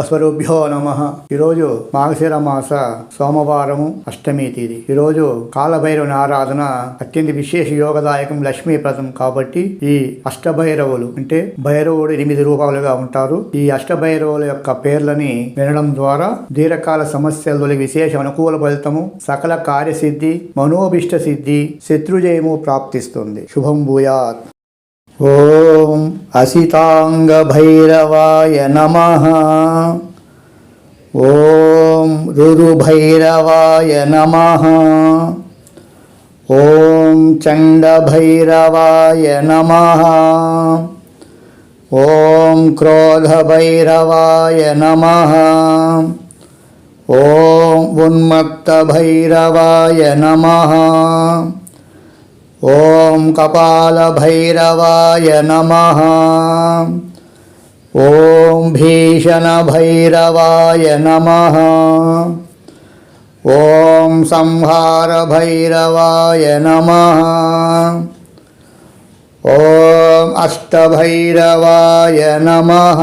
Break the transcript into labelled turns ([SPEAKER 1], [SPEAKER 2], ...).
[SPEAKER 1] అస్వరుభ్యో నమ. ఈరోజు మాఘశిర మాస సోమవారము అష్టమి తేదీ. ఈరోజు కాలభైరవుని ఆరాధన అత్యంత విశేష యోగదాయకం లక్ష్మీప్రదం కాబట్టి ఈ అష్టభైరవులు అంటే భైరవుడు ఎనిమిది రూపాలుగా ఉంటారు. ఈ అష్టభైరవుల యొక్క పేర్లని వినడం ద్వారా దీర్ఘకాల సమస్యల విశేష అనుకూల ఫలితము సకల కార్యసిద్ధి మనోభిష్ట సిద్ధి శత్రుజయము ప్రాప్తిస్తుంది. శుభం భూయాత్. ఓం అసితాంగభైరవాయ నమ. ఓం రురుభైరవాయ నమ. ఓం చండభైరవాయ నమ. ఓం క్రోధభైరవాయ నమ. ఓం ఉన్మత్తభైరవాయ నమ. ॐ कपालभैरवाय नमः। ॐ भीषणभैरवाय नमः। ॐ संहारभैरवाय नमः। ॐ अष्टभैरवाय नमः।